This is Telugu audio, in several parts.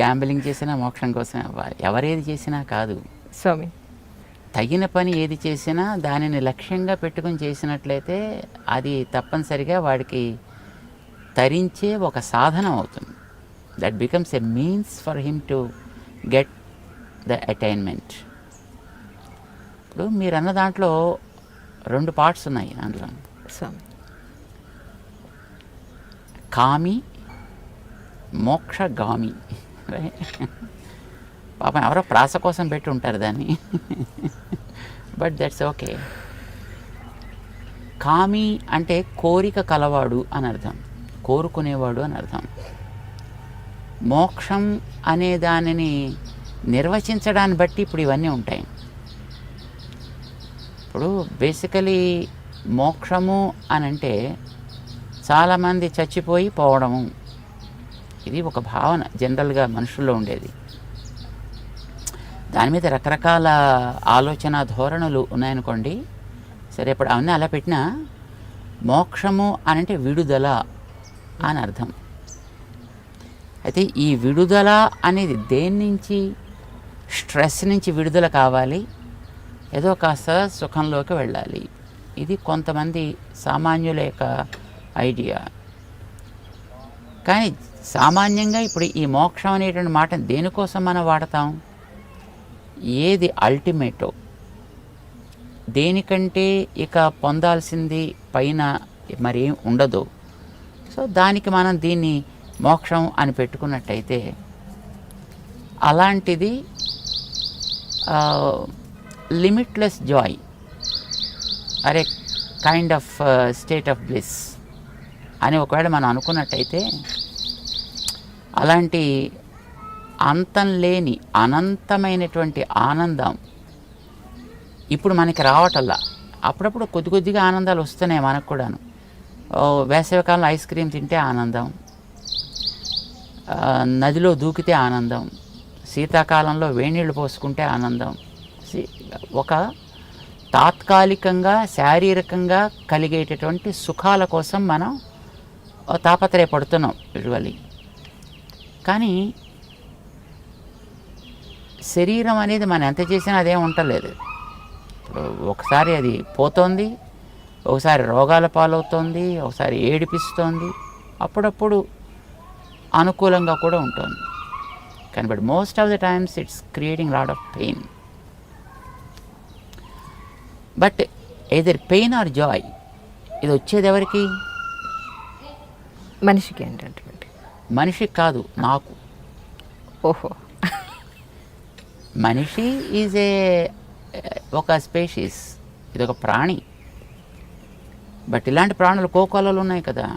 గ్యాంబ్లింగ్ చేసినా మోక్షం కోసమే. అవ్వాలి ఎవరేది చేసినా కాదు. స్వామి. తగిన పని ఏది చేసినా దానిని లక్ష్యంగా పెట్టుకుని చేసినట్లయితే అది తప్పనిసరిగా వాడికి తరించే ఒక సాధనం అవుతుంది. That becomes a means for him to get the attainment ఇప్పుడు మీరు అన్న దాంట్లో రెండు పార్ట్స్ ఉన్నాయి దాంట్లో. స్వామి. కామి మోక్షగామి. పాపం ఎవరో ప్రాస కోసం పెట్టి ఉంటారు దాన్ని. బట్ దట్స్ ఓకే కామి అంటే కోరిక కలవాడు అని అర్థం. కోరుకునేవాడు అని అర్థం. మోక్షం అనే దానిని నిర్వచించడాన్ని బట్టి ఇప్పుడు ఇవన్నీ ఉంటాయి. ఇప్పుడు బేసికలీ మోక్షము అని అంటే చాలామంది చచ్చిపోయి పోవడము. ఇది ఒక భావన జనరల్గా మనుషుల్లో ఉండేది. దాని మీద రకరకాల ఆలోచన ధోరణులు ఉన్నాయనుకోండి సరే ఇప్పుడు అవన్నీ అలా పెట్టినా మోక్షము అని అంటే విడుదల అని అర్థం. అయితే ఈ విడుదల అనేది దేని నుంచి స్ట్రెస్ నుంచి విడుదల కావాలి ఏదో కాస్త సుఖంలోకి వెళ్ళాలి. ఇది కొంతమంది సామాన్యుల యొక్క ఐడియా. కానీ సామాన్యంగా ఇప్పుడు ఈ మోక్షం అనేటువంటి మాట దేనికోసం మనం వాడతాం? ఏది అల్టిమేటో దేనికంటే ఇక పొందాల్సింది పైన మరేం ఉండదు. సో దానికి మనం దీన్ని మోక్షం అని పెట్టుకున్నట్టయితే అలాంటిది లిమిట్లెస్ జాయ్ అరే kind of state of bliss అని ఒకవేళ మనం అనుకున్నట్టయితే అలాంటి అంతం లేని అనంతమైనటువంటి ఆనందం ఇప్పుడు మనకి రావటల్లా అప్పుడప్పుడు కొద్ది కొద్దిగా ఆనందాలు వస్తున్నాయి మనకు కూడాను. వేసవికాలంలో ఐస్ క్రీమ్ తింటే ఆనందం. నదిలో దూకితే ఆనందం. శీతాకాలంలో వేణీళ్ళు పోసుకుంటే ఆనందం. సి- ఒక తాత్కాలికంగా శారీరకంగా కలిగేటటువంటి సుఖాల కోసం మనం తాపత్రయపడుతున్నాం యూజువల్లీ కానీ శరీరం అనేది మనం ఎంత చేసినా అదేం ఉండలేదు ఇప్పుడు ఒకసారి అది పోతోంది ఒకసారి రోగాల పాలవుతోంది ఒకసారి ఏడిపిస్తోంది అప్పుడప్పుడు అనుకూలంగా కూడా ఉంటుంది. కానీ but most of the times it's creating lot of pain. But either pain or joy ఇది వచ్చేది ఎవరికి? మనిషికి ఏంటంటే మనిషికి కాదు నాకు. ఓహో. మనిషి ఈజ్ ఏ ఒక స్పేషీస్ ఇది ఒక ప్రాణి. బట్ ఇలాంటి ప్రాణులు కోకోలలు ఉన్నాయి కదా.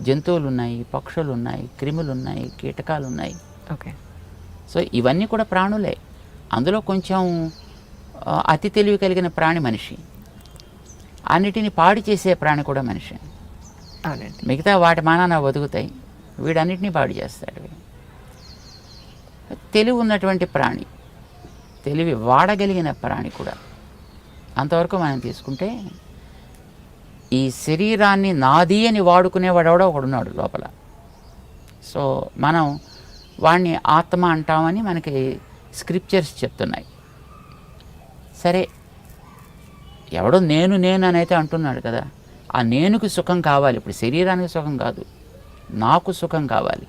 జంతువులు ఉన్నాయి పక్షులు ఉన్నాయి క్రిములు ఉన్నాయి కీటకాలు ఉన్నాయి ఓకే. సో ఇవన్నీ కూడా ప్రాణులే. అందులో కొంచెం అతి తెలివి కలిగిన ప్రాణి మనిషి. అన్నిటిని పాడు చేసే ప్రాణి కూడా మనిషి. మిగతా వాటి మానాన బతుకుతాయి. వీడన్నిటినీ పాడు చేస్తాడు తెలివి ఉన్నటువంటి ప్రాణి తెలివి వాడగలిగిన ప్రాణి కూడా. అంతవరకు మనం తీసుకుంటే ఈ శరీరాన్ని నాది అని వాడుకునేవాడు కూడా ఒకడున్నాడు లోపల. సో మనం వాడిని ఆత్మ అంటామని మనకి స్క్రిప్చర్స్ చెప్తున్నాయి. సరే ఎవడో నేను నేను అని అయితే అంటున్నాడు కదా. ఆ నేనుకి సుఖం కావాలి. ఇప్పుడు శరీరానికి సుఖం కాదు. నాకు సుఖం కావాలి.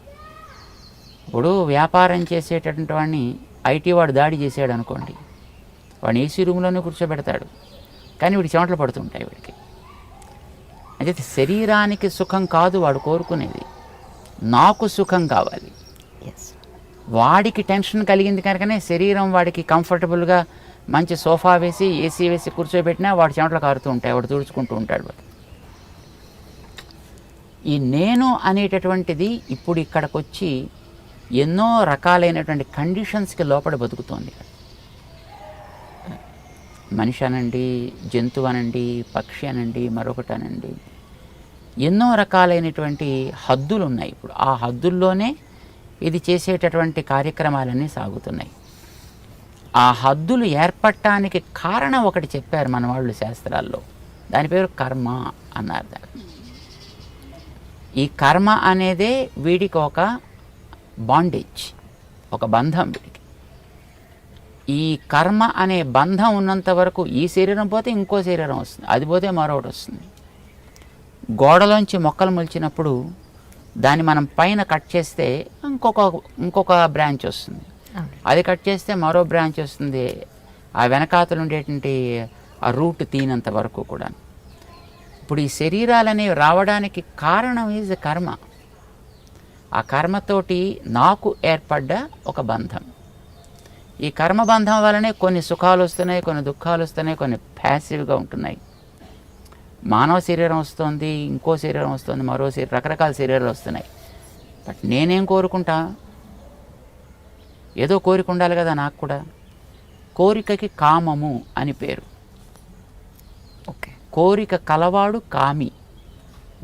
ఇప్పుడు వ్యాపారం చేసేటటువంటి వాడిని ఐటీ వాడు దాడి చేసాడు అనుకోండి వాడిని ఏసీ రూమ్లోనే కూర్చోబెడతాడు. కానీ వీడి చెమటలు పడుతుంటాయి వీడికి. అయితే శరీరానికి సుఖం కాదు వాడు కోరుకునేది. నాకు సుఖం కావాలి. వాడికి టెన్షన్ కలిగింది కనుకనే శరీరం వాడికి కంఫర్టబుల్గా మంచి సోఫా వేసి ఏసీ వేసి కూర్చోబెట్టినా వాడి చెమటలు కారుతూ ఉంటాయి వాడు తుడుచుకుంటూ ఉంటాడు వాడు. ఈ నేను అనేటటువంటిది ఇప్పుడు ఇక్కడికి వచ్చి ఎన్నో రకాలైనటువంటి కండిషన్స్కి లోపల బతుకుతోంది మనిషి అనండి జంతువు అనండి పక్షి అనండి మరొకటి అనండి. ఎన్నో రకాలైనటువంటి హద్దులు ఉన్నాయి ఇప్పుడు. ఆ హద్దుల్లోనే ఇది చేసేటటువంటి కార్యక్రమాలన్నీ సాగుతున్నాయి. ఆ హద్దులు ఏర్పడటానికి కారణం ఒకటి చెప్పారు మన వాళ్ళు శాస్త్రాల్లో. దాని పేరు కర్మ అన్నారు దాన్ని. ఈ కర్మ అనేదే వీడికి ఒక బాండేజ్ ఒక బంధం వీడికి. ఈ కర్మ అనే బంధం ఉన్నంత వరకు ఈ శరీరం పోతే ఇంకో శరీరం వస్తుంది అది పోతే మరొకటి వస్తుంది. గోడలోంచి మొక్కలు మొలిచినప్పుడు దాన్ని మనం పైన కట్ చేస్తే ఇంకొక ఇంకొక బ్రాంచ్ వస్తుంది. అది కట్ చేస్తే మరో బ్రాంచ్ వస్తుంది ఆ వెనకాతలు ఉండేటువంటి ఆ రూట్ తీనంత వరకు కూడా ఇప్పుడు ఈ శరీరాలు అనేవి రావడానికి కారణం ఈజ్ కర్మ. ఆ కర్మతోటి నాకు ఏర్పడ్డ ఒక బంధం. ఈ కర్మ బంధం కొన్ని సుఖాలు వస్తున్నాయి కొన్ని దుఃఖాలు వస్తున్నాయి కొన్ని ప్యాసివ్గా ఉంటున్నాయి. మానవ శరీరం వస్తుంది ఇంకో శరీరం వస్తుంది మరో శరీరం రకరకాల శరీరాలు వస్తున్నాయి. బట్ నేనేం కోరుకుంటా? ఏదో కోరిక ఉండాలి కదా నాకు కూడా. కోరికకి కామము అని పేరు. ఓకే కోరిక కలవాడు కామి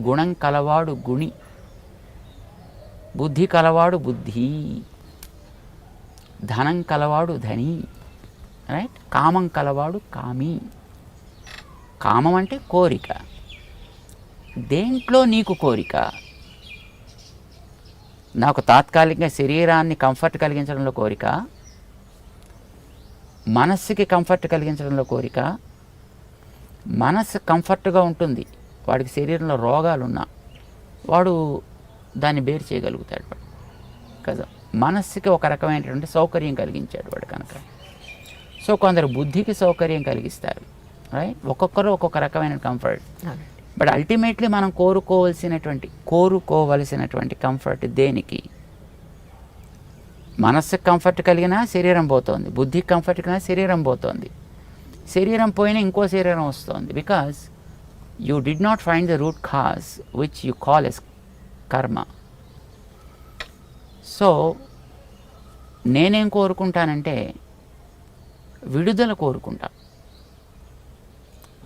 గుణం కలవాడు గుణి బుద్ధి కలవాడు బుద్ధి ధనం కలవాడు ధని రైట్? కామం కలవాడు కామి. కామం అంటే కోరిక. దేంట్లో నీకు కోరిక? నాకు తాత్కాలికంగా శరీరాన్ని కంఫర్ట్ కలిగించడంలో కోరిక? మనస్సుకి కంఫర్ట్ కలిగించడంలో కోరిక? మనస్సు కంఫర్ట్గా ఉంటుంది. వాడికి శరీరంలో రోగాలు ఉన్నా వాడు దాన్ని బేరు చేయగలుగుతాడు వాడు. కదా? మనస్సుకి ఒక రకమైనటువంటి సౌకర్యం కలిగించాడు వాడు కనుక. సో కొందరు బుద్ధికి సౌకర్యం కలిగిస్తారు. రైట్? ఒక్కొక్కరు ఒక్కొక్క రకమైన కంఫర్ట్. బట్ అల్టిమేట్లీ మనం కోరుకోవలసినటువంటి కోరుకోవలసినటువంటి కంఫర్ట్ దేనికి? మనస్సుకు కంఫర్ట్ కలిగినా శరీరం పోతోంది. బుద్ధికి కంఫర్ట్ కలిగినా శరీరం పోతోంది. శరీరం పోయినా ఇంకో శరీరం వస్తుంది. Because you did not find the root cause which you call as karma so నేనేం కోరుకుంటానంటే విడుదల కోరుకుంటా.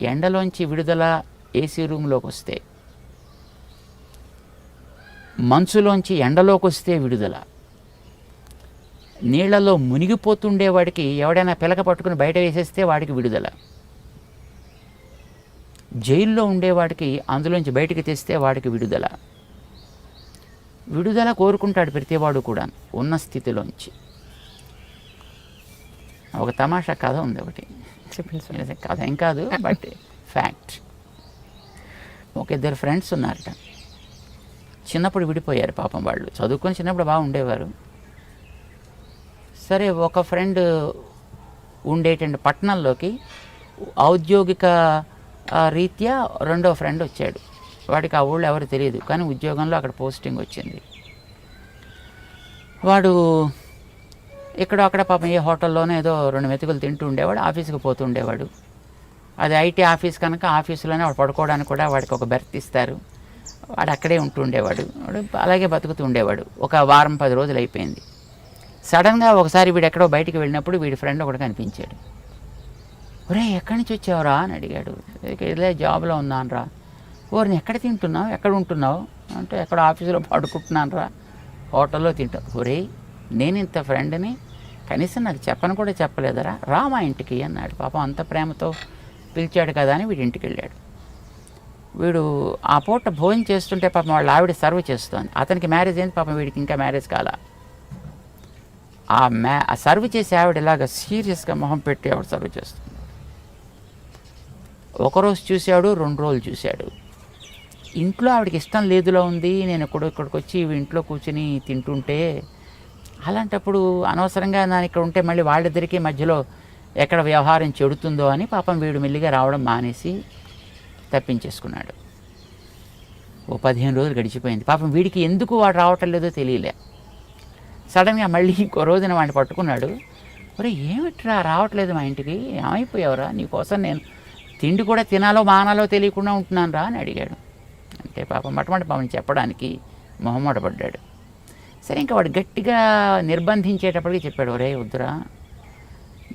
ఎండలోంచి విడుదల ఏసీ రూమ్లోకి వస్తే మంచులోంచి ఎండలోకి వస్తే విడుదల. నీళ్ళలో మునిగిపోతుండేవాడికి ఎవడైనా పిలక పట్టుకుని బయట వేసేస్తే వాడికి విడుదల. జైల్లో ఉండేవాడికి అందులోంచి బయటికి తెస్తే వాడికి విడుదల. విడుదల కోరుకుంటాడు ప్రతివాడు కూడా ఉన్న స్థితిలోంచి. ఒక తమాషా కథ ఉంది ఒకటి. కథ ఏం కాదు బట్ ఫ్యాక్ట్. ఒక ఇద్దరు ఫ్రెండ్స్ ఉన్నారట. చిన్నప్పుడు విడిపోయారు పాపం వాళ్ళు. చదువుకొని చిన్నప్పుడు బాగా ఉండేవారు సరే ఒక ఫ్రెండ్ ఉండేటువంటి పట్టణంలోకి. ఔద్యోగిక రీత్యా రెండో ఫ్రెండ్ వచ్చాడు. వాడికి ఆ ఊళ్ళో ఎవరు తెలియదు కానీ ఉద్యోగంలో అక్కడ పోస్టింగ్ వచ్చింది. వాడు ఇక్కడ అక్కడ పాపం ఏ హోటల్లోనే ఏదో రెండు మెతుకులు తింటూ ఉండేవాడు ఆఫీస్కి పోతూ ఉండేవాడు. అది ఐటీ ఆఫీస్ కనుక ఆఫీసులోనే వాడు పడుకోవడానికి కూడా వాడికి ఒక బెర్త్ ఇస్తారు. వాడు అక్కడే ఉంటూ ఉండేవాడు. వాడు అలాగే బతుకుతూ ఉండేవాడు. ఒక వారం పది రోజులు అయిపోయింది. సడన్గా ఒకసారి వీడు ఎక్కడో బయటికి వెళ్ళినప్పుడు వీడి ఫ్రెండ్ ఒకటి కనిపించాడు. ఒరే ఎక్కడి నుంచి వచ్చావురా? అని అడిగాడు. ఇదే జాబ్లో ఉన్నాను రా ఓరిని ఎక్కడ తింటున్నావు? ఎక్కడ ఉంటున్నావు? అంటే ఎక్కడ ఆఫీసులో పడుకుంటున్నాను రా హోటల్లో తింటావు ఒరే నేను ఇంత ఫ్రెండ్ని కనీసం నాకు చెప్పను కూడా చెప్పలేదరా. రా మా ఇంటికి అన్నాడు. పాపం అంత ప్రేమతో పిలిచాడు కదా అని వీడి ఇంటికి వెళ్ళాడు. వీడు ఆ పూట భోజనం చేస్తుంటే పాపం వాళ్ళ ఆవిడ సర్వ్ చేస్తుంది. అతనికి మ్యారేజ్ అయింది. పాపం వీడికి ఇంకా మ్యారేజ్ కాలా. ఆ మ్యా ఆ సర్వ్ చేసే ఆవిడ ఇలాగ సీరియస్గా మొహం పెట్టి ఆవిడ సర్వ్ చేస్తుంది. ఒకరోజు చూశాడు రెండు రోజులు చూశాడు ఇంట్లో ఆవిడకి ఇష్టం లేదులో ఉంది నేను ఎక్కడో ఇక్కడికి వచ్చి ఇంట్లో కూర్చుని తింటుంటే అలాంటప్పుడు అనవసరంగా నేను ఇక్కడ ఉంటే మళ్ళీ వాళ్ళిద్దరికీ మధ్యలో ఎక్కడ వ్యవహారం చెడుతుందో అని పాపం వీడు మెల్లిగా రావడం మానేసి తప్పించేసుకున్నాడు. ఓ పదిహేను రోజులు గడిచిపోయింది. పాపం వీడికి ఎందుకు వాడు రావటం లేదో తెలియలే. సడన్గా మళ్ళీ ఇంకో రోజున వాడిని పట్టుకున్నాడు. ఒరే ఏమిట్రా? రావట్లేదు మా ఇంటికి. ఏమైపోయావురా? నీకోసం నేను తిండి కూడా తినాలో మానాలో తెలియకుండా ఉంటున్నాను రా అని అడిగాడు. అంటే పాపం. మటమట పాపం చెప్పడానికి మొహమాట పడ్డాడు సరే ఇంకా వాడు గట్టిగా నిర్బంధించేటప్పటికి చెప్పాడు. ఒరే వద్దురా.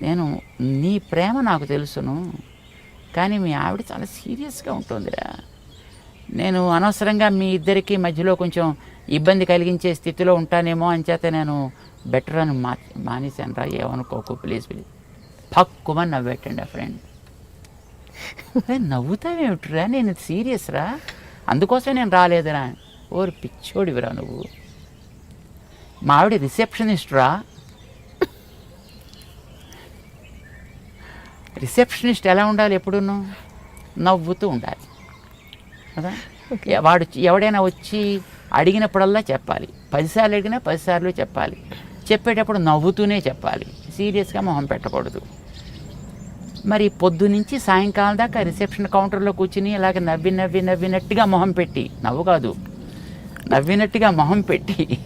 నేను నీ ప్రేమ నాకు తెలుసును కానీ మీ ఆవిడ చాలా సీరియస్గా ఉంటుందిరా. నేను అనవసరంగా మీ ఇద్దరికీ మధ్యలో కొంచెం ఇబ్బంది కలిగించే స్థితిలో ఉంటానేమో అంచేత నేను బెటర్ అని మా మానేశాను రా ఏమనుకోకు ప్లీజ్ ప్లీజ్. పక్కుమని నవ్వెట్టండి ఆ ఫ్రెండ్. నవ్వుతావేమిట్రా? నేను సీరియస్ రా. అందుకోసం నేను రాలేదురా. ఓరు పిచ్చోడివిరా నువ్వు. మా ఆవిడ రిసెప్షనిస్ట్ రా. రిసెప్షనిస్ట్ ఎలా ఉండాలి ఎప్పుడును? నవ్వుతూ ఉండాలి. కదా? వాడు ఎవడైనా వచ్చి అడిగినప్పుడల్లా చెప్పాలి. పదిసార్లు అడిగినా పదిసార్లు చెప్పాలి. చెప్పేటప్పుడు నవ్వుతూనే చెప్పాలి. సీరియస్గా మొహం పెట్టకూడదు. మరి పొద్దు నుంచి సాయంకాలం దాకా రిసెప్షన్ కౌంటర్లో కూర్చుని ఇలాగ నవ్వి నవ్వి నవ్వినట్టుగా మొహం పెట్టి నవ్వు కాదు నవ్వినట్టుగా మొహం పెట్టి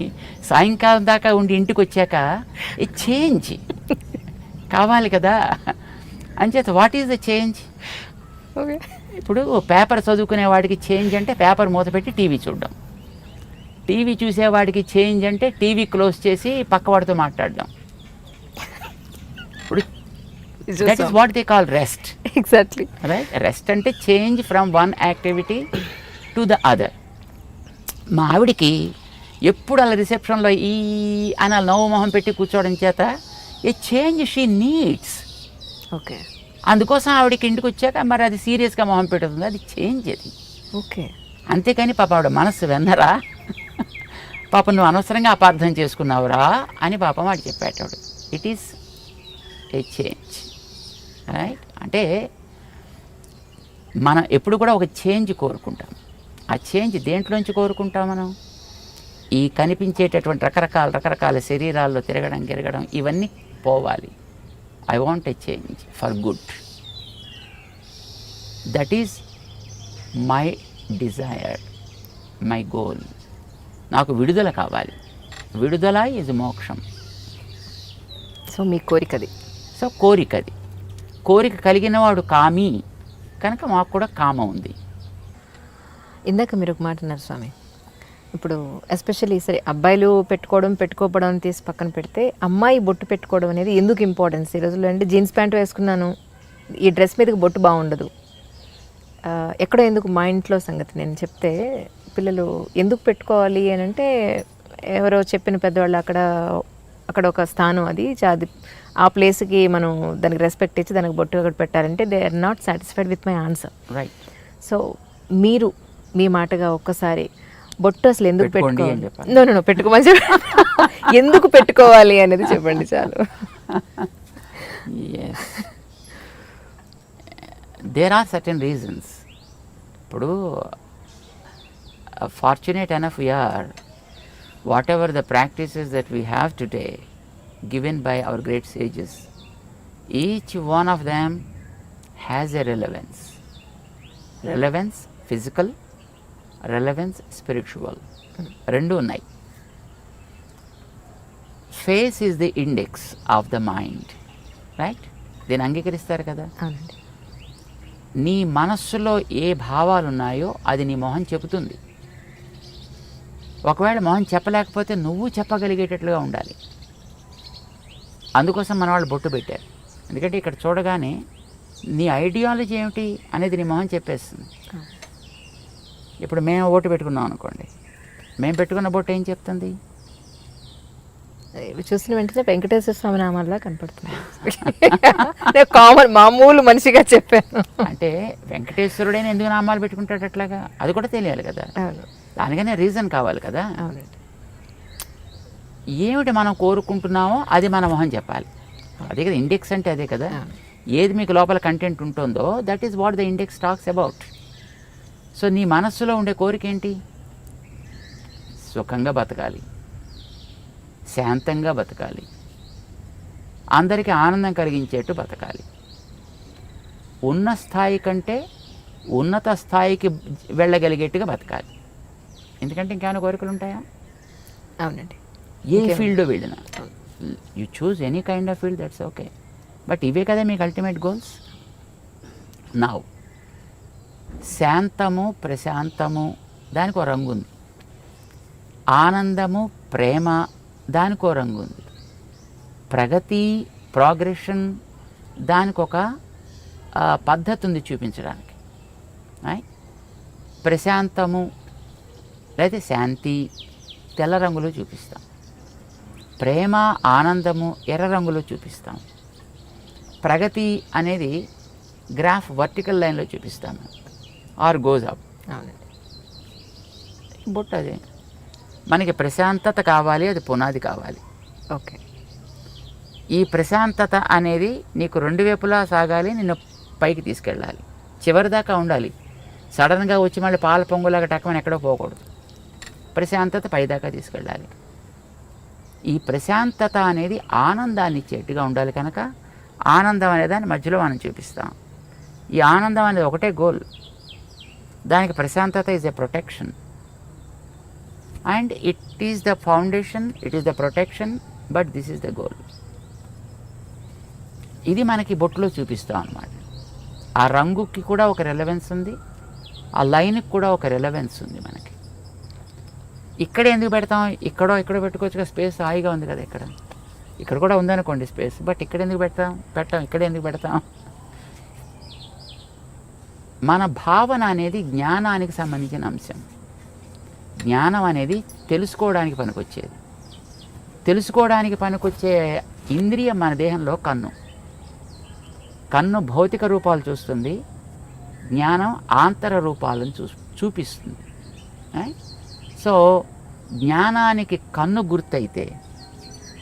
సాయంకాలం దాకా ఉండి ఇంటికి వచ్చాక ఈ చేంజ్? కావాలి కదా? అంచేత what is the change? Okay. ఇప్పుడు పేపర్ చదువుకునే వాడికి చేంజ్ అంటే పేపర్ మూత పెట్టి టీవీ చూడడం. టీవీ చూసేవాడికి చేంజ్ అంటే టీవీ క్లోజ్ చేసి పక్కవాడితో మాట్లాడడం. ఇప్పుడు that is what they call rest exactly right rest అంటే change from one activity to the other. మా ఆవిడికి ఎప్పుడు అలా రిసెప్షన్లో ఈ అని అలా నవ్వు మొహం పెట్టి కూర్చోవడం చేత a change she needs. Okay అందుకోసం ఆవిడకి ఇంటికి వచ్చాక మరి అది సీరియస్గా మొహం పెడుతుంది అది చేంజ్ అది. ఓకే. అంతేకాని పాప ఆవిడ మనస్సు వెన్నరా పాప నువ్వు అనవసరంగా అపార్థం చేసుకున్నావురా అని పాప వాడు చెప్పేటాడు it is a change right అంటే మనం ఎప్పుడు కూడా ఒక చేంజ్ కోరుకుంటాం. ఆ చేంజ్ దేంట్లోంచి కోరుకుంటాం మనం? ఈ కనిపించేటటువంటి రకరకాల రకరకాల శరీరాల్లో తిరగడం గిరగడం ఇవన్నీ పోవాలి. I want a change for good that is my desire my goal నాకు విడుదల కావాలి. విడుదల ఇది మోక్షం. సో మీ కోరిక అది సో కోరిక అది కోరిక కలిగిన వాడు కామి కనుక మాకు కూడా కామ ఉంది. ఇందాక మీరు ఒక మాట స్వామి. ఇప్పుడు ఎస్పెషల్లీ సరే అబ్బాయిలు పెట్టుకోవడం పెట్టుకోకపోవడం తీసి పక్కన పెడితే అమ్మాయి బొట్టు పెట్టుకోవడం అనేది ఎందుకు ఇంపార్టెన్స్ ఈ రోజుల్లో అంటే జీన్స్ ప్యాంట్ వేసుకున్నాను ఈ డ్రెస్ మీదకి బొట్టు బాగుండదు. ఎక్కడో ఎందుకు మా ఇంట్లో సంగతి నేను చెప్తే పిల్లలు ఎందుకు పెట్టుకోవాలి అని అంటే ఎవరో చెప్పిన పెద్దవాళ్ళు అక్కడ అక్కడ ఒక స్థానం అది అది ఆ ప్లేస్కి మనం దానికి రెస్పెక్ట్ ఇచ్చి దానికి బొట్టు అక్కడ పెట్టాలంటే they are not satisfied with my answer right so మీరు మీ మాటగా ఒక్కసారి బొట్టు అసలు ఎందుకు పెట్టుకోండి పెట్టుకోవాలి. నో నో పెట్టుకోమని చెప్పండి ఎందుకు పెట్టుకోవాలి అనేది చెప్పండి చాలు. దేర్ ఆర్ సర్టన్ రీజన్స్ ఇప్పుడు fortunate enough we are whatever the practices that we have today given by our great sages each one of them has a relevance relevance physical relevance spiritual రెండు ఉన్నాయి. Face is the index of the mind right దీన్ని అంగీకరిస్తారు కదా? నీ మనస్సులో ఏ భావాలు ఉన్నాయో అది నీ మొహం చెబుతుంది. ఒకవేళ మొహం చెప్పలేకపోతే నువ్వు చెప్పగలిగేటట్లుగా ఉండాలి. అందుకోసం మన వాళ్ళు బొట్టు పెట్టారు. ఎందుకంటే ఇక్కడ చూడగానే నీ ఐడియాలజీ ఏమిటి అనేది నీ మొహం చెప్పేస్తుంది. ఇప్పుడు మేము ఓటు పెట్టుకున్నాం అనుకోండి. మేము పెట్టుకున్న బొట్టు ఏం చెప్తుంది? చూసిన వెంటనే వెంకటేశ్వర స్వామి నామాల్లా కనపడుతుంది. కామన్ మామూలు మనిషిగా చెప్పాను. అంటే వెంకటేశ్వరుడైన ఎందుకు నామాలు పెట్టుకుంటాడు అట్లాగా? అది కూడా తెలియాలి కదా. దానికనే రీజన్ కావాలి కదా. ఏమిటి మనం కోరుకుంటున్నామో అది మన మొహం చెప్పాలి. అదే కదా ఇండెక్స్ అంటే అదే కదా. ఏది మీకు లోపల కంటెంట్ ఉంటుందో that is what the index talks about so నీ మనస్సులో ఉండే కోరిక ఏంటి సుఖంగా బతకాలి. శాంతంగా బతకాలి. అందరికీ ఆనందం కలిగించేట్టు బతకాలి. ఉన్న స్థాయి కంటే ఉన్నత స్థాయికి వెళ్ళగలిగేట్టుగా బతకాలి. ఎందుకంటే ఇంకేమైనా కోరికలు ఉంటాయా అవునండి. ఏ ఫీల్డ్ వెళ్ళినా. You choose any kind of field that's okay but ఇవే కదా మీకు అల్టిమేట్ గోల్స్ నా శాంతము ప్రశాంతము దానికి రంగు ఉంది. ఆనందము ప్రేమ దానికో రంగు ఉంది. ప్రగతి ప్రోగ్రెషన్ దానికి ఒక పద్ధతి ఉంది చూపించడానికి ప్రశాంతము లేదా శాంతి తెల్ల రంగులో చూపిస్తాం. ప్రేమ ఆనందము ఎర్ర రంగులో చూపిస్తాం. ప్రగతి అనేది గ్రాఫ్ వర్టికల్ లైన్లో చూపిస్తాము ఆర్ గోజ్ అప్. బొట్టు అదే మనకి ప్రశాంతత కావాలి అది పునాది కావాలి. ఓకే. ఈ ప్రశాంతత అనేది నీకు రెండు వైపులా సాగాలి నిన్ను పైకి తీసుకెళ్ళాలి. చివరి దాకా ఉండాలి. సడన్గా వచ్చి మళ్ళీ పాల పొంగులాగా టక్కమని ఎక్కడో పోకూడదు. ప్రశాంతత పైదాకా తీసుకెళ్ళాలి. ఈ ప్రశాంతత అనేది ఆనందాన్ని ఇచ్చేట్టుగా ఉండాలి కనుక ఆనందం అనే దాన్ని మధ్యలో మనం చూపిస్తాం. ఈ ఆనందం అనేది ఒకటే గోల్. దానికి ప్రశాంతత is a protection and it is the foundation it is the protection but this is the goal ఇది మనకి బొట్టులో చూపిస్తాం అన్నమాట. ఆ రంగుకి కూడా ఒక రెలవెన్స్ ఉంది ఆ లైన్కి కూడా ఒక రెలవెన్స్ ఉంది మనకి. ఇక్కడ ఎందుకు పెడతాం? ఇక్కడో ఇక్కడో పెట్టుకోవచ్చు కదా స్పేస్ హాయిగా ఉంది కదా ఇక్కడ. ఇక్కడ కూడా ఉందనుకోండి స్పేస్ బట్ ఇక్కడ ఎందుకు పెడతాం? పెట్టాం ఇక్కడ ఎందుకు పెడతాం? మన భావన అనేది జ్ఞానానికి సంబంధించిన అంశం. జ్ఞానం అనేది తెలుసుకోవడానికి పనికొచ్చేది. తెలుసుకోవడానికి పనికొచ్చే ఇంద్రియం మన దేహంలో కన్ను. కన్ను భౌతిక రూపాలు చూస్తుంది. జ్ఞానం ఆంతర రూపాలను చూ చూపిస్తుంది. సో జ్ఞానానికి కన్ను గుర్తయితే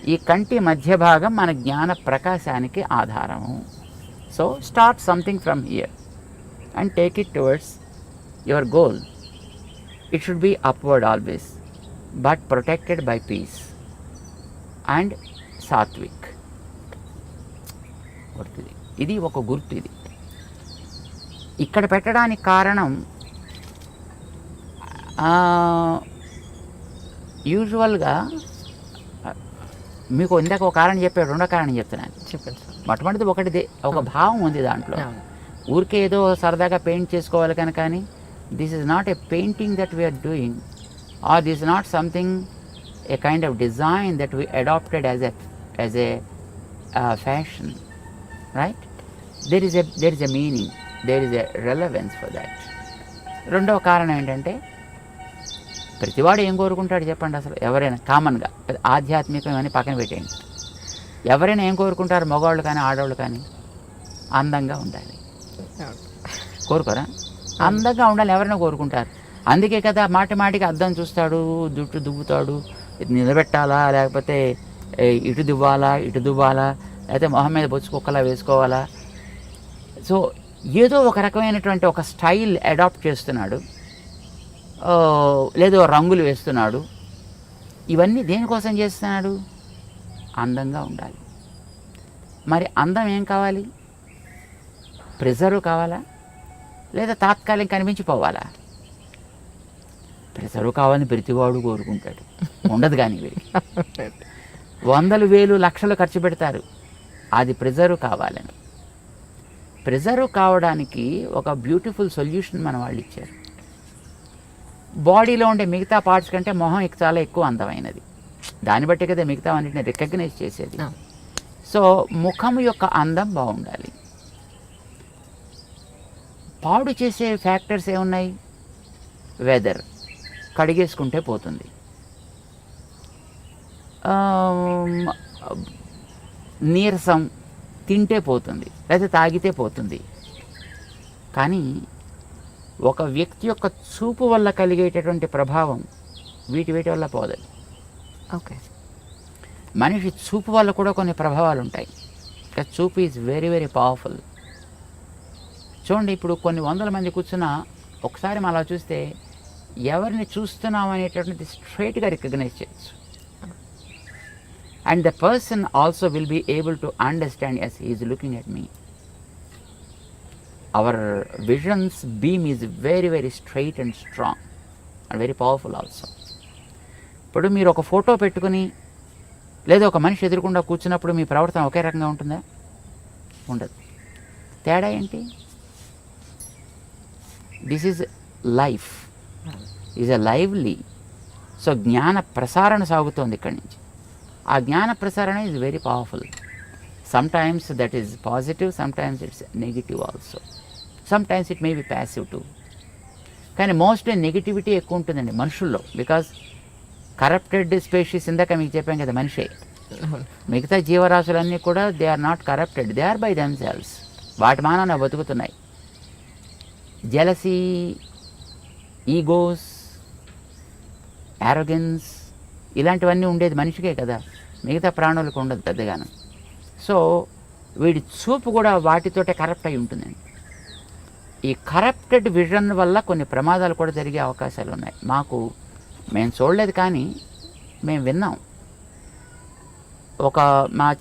ఈ కంటి మధ్య భాగం మన జ్ఞాన ప్రకాశానికి ఆధారము. So start something from here. And take it towards your goal it should be upward always but protected by peace and sattvik గుర్తుది ఇది ఒక గుర్తు ఇది. ఇక్కడ పెట్టడానికి కారణం యూజువల్గా మీకు ఇందాక ఒక కారణం చెప్పాడు రెండో కారణం చెప్తున్నాను. చెప్పండి సార్. మొట్టమొదటిది ఒకటి దే- ఒక భావం ఉంది దాంట్లో. ఊరికే ఏదో సరదాగా పెయింట్ చేసుకోవాలి కనుక కానీ this is not a painting that we are doing or this not something a kind of design that we adapted as a as a fashion right there is a there is a meaning there is a relevance for that రెండవ కారణం ఏంటంటే ప్రతివాడు ఏం కోరుకుంటాడు చెప్పండి అసలు? ఎవరైనా కామన్గా ఆధ్యాత్మికం అని పక్కన పెట్టేయండి. ఎవరైనా ఏం కోరుకుంటారు? మగవాళ్ళు కానీ ఆడవాళ్ళు కానీ అందంగా ఉండాలి. కోరుకోరా? అందంగా ఉండాలి ఎవరైనా కోరుకుంటారు. అందుకే కదా మాటి మాటికి అద్దం చూస్తాడు జుట్టు దువ్వుతాడు నిలబెట్టాలా లేకపోతే ఇటు దువ్వాలా ఇటు దువ్వాలా లేకపోతే మొహం మీద బొచ్చు కుక్కలా వేసుకోవాలా? సో ఏదో ఒక రకమైనటువంటి ఒక స్టైల్ అడాప్ట్ చేస్తున్నాడు. లేదో రంగులు వేస్తున్నాడు. ఇవన్నీ దేనికోసం చేస్తున్నాడు? అందంగా ఉండాలి. మరి అందం ఏం కావాలి? ప్రిజర్వ్ కావాలా? లేదా తాత్కాలిక కనిపించిపోవాలా? ప్రిజర్వ్ కావాలని ప్రతివాడు కోరుకుంటాడు. ఉండదు కానీ వీరికి వందలు వేలు లక్షలు ఖర్చు పెడతారు. అది ప్రిజర్వ్ కావాలని. ప్రిజర్వ్ కావడానికి ఒక బ్యూటిఫుల్ సొల్యూషన్ మన వాళ్ళు ఇచ్చారు. బాడీలో ఉండే మిగతా పార్ట్స్ కంటే మొహం చాలా ఎక్కువ అందమైనది. దాన్ని బట్టి కదా మిగతా అన్నింటిని రికగ్నైజ్ చేసేది. సో ముఖం యొక్క అందం బాగుండాలి. పాడు చేసే ఫ్యాక్టర్స్ ఏమున్నాయి? వెదర్ కడిగేసుకుంటే పోతుంది. నీరసం తింటే పోతుంది. లేదా తాగితే పోతుంది. కానీ ఒక వ్యక్తి యొక్క చూపు వల్ల కలిగేటటువంటి ప్రభావం వీటి వీటి వల్ల పోదు. ఓకే. మనిషి చూపు వల్ల కూడా కొన్ని ప్రభావాలు ఉంటాయి చూపు ఈజ్ వెరీ వెరీ పవర్ఫుల్ చూడండి ఇప్పుడు కొన్ని వందల మంది కూర్చున్నా ఒకసారి మనం అలా చూస్తే ఎవరిని చూస్తున్నాం అనేటటువంటిది స్ట్రైట్గా రికగ్నైజ్ చేయొచ్చు. And the person also will be able to understand as is looking at me our visions beam is very very straight and strong and very powerful also ఇప్పుడు మీరు ఒక ఫోటో పెట్టుకుని లేదా ఒక మనిషి ఎదురుకుండా కూర్చున్నప్పుడు మీ ప్రవర్తన ఒకే రకంగా ఉంటుందా? ఉండదు. తేడా ఏంటి? This is life is a lively so జ్ఞాన ప్రసారణ సాగుతోంది ఇక్కడి నుంచి. ఆ జ్ఞాన ప్రసారణ is very powerful sometimes that is positive sometimes it's negative also sometimes it may be passive to కానీ మోస్ట్లీ నెగిటివిటీ ఎక్కువ ఉంటుందండి మనుషుల్లో. బికాజ్ కరప్టెడ్ స్పేషీస్ ఇందాక మీకు చెప్పాం కదా మనిషే. మిగతా జీవరాశులన్నీ కూడా they are not corrupted they are by themselves వాటి మానాన బతుకుతున్నాయి. జెలసీ ఈగోస్ యారోగెన్స్ ఇలాంటివన్నీ ఉండేది మనిషికే కదా. మిగతా ప్రాణులకు ఉండదు పెద్దగాను. సో వీడి చూపు కూడా వాటితోటే కరప్ట్ అయి ఉంటుందండి. ఈ కరప్టెడ్ విజన్ వల్ల కొన్ని ప్రమాదాలు కూడా జరిగే అవకాశాలు ఉన్నాయి. మాకు మేము చూడలేదు కానీ మేము విన్నాం. ఒక మా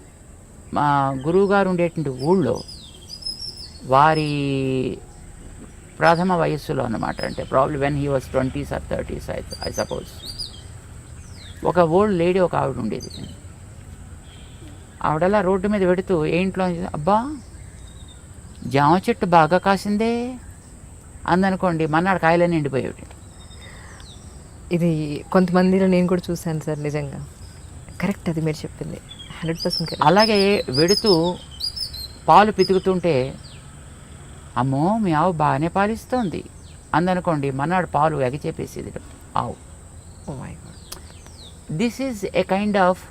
మా గురువుగారు ఉండేటువంటి ఊళ్ళో వారి ప్రథమ వయస్సులో అన్నమాట. అంటే probably when he was twenties or thirties I I suppose ఒక ఓల్డ్ లేడీ ఒక ఆవిడ ఉండేది. ఆవిడలా రోడ్డు మీద పెడుతూ ఏంట్లో అబ్బా జామ చెట్టు బాగా కాసిందే. అందనుకోండి మన్నాడు కాయలన్నీ ఎండిపోయేవి ఇది కొంతమందిలో నేను కూడా చూశాను సార్ నిజంగా. కరెక్ట్ అది మీరు చెప్పింది. హండ్రెడ్ పర్సెంట్ అలాగే వెడుతూ పాలు పితుకుతుంటే అమ్మో మీ ఆవు బాగానే పాలిస్తోంది. అందనుకోండి మన్నాడు పాలు ఎగచేపేసేది ఆవు. This is a kind of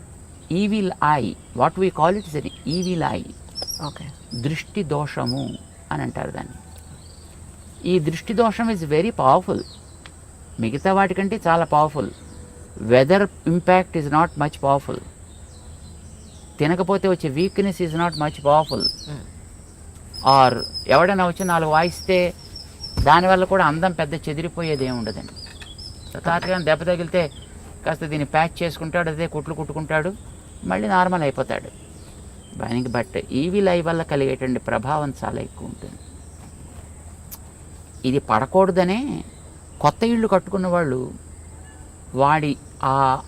evil eye what we call it is evil eye okay దృష్టి దోషము అని అంటారు దాన్ని. ఈ దృష్టి దోషం ఇస్ వెరీ పవర్ఫుల్ మిగతా వాటికంటే చాలా powerful weather impact is not much powerful తినకపోతే వచ్చే weakness is not much powerful or. ఎవడైనా వచ్చి నాలుగు వాయిస్తే దానివల్ల కూడా అందం పెద్ద చెదిరిపోయేది ఏమి ఉండదండి. తాతగా దెబ్బ తగిలితే కాస్త దీన్ని ప్యాచ్ చేసుకుంటాడు అదే కుట్లు కుట్టుకుంటాడు మళ్ళీ నార్మల్ అయిపోతాడు. దానికి బట్ ఈవి లై వల్ల కలిగేటువంటి ప్రభావం చాలా ఎక్కువ ఉంటుంది. ఇది పడకూడదనే కొత్త ఇళ్ళు కట్టుకున్న వాళ్ళు వాడి ఆ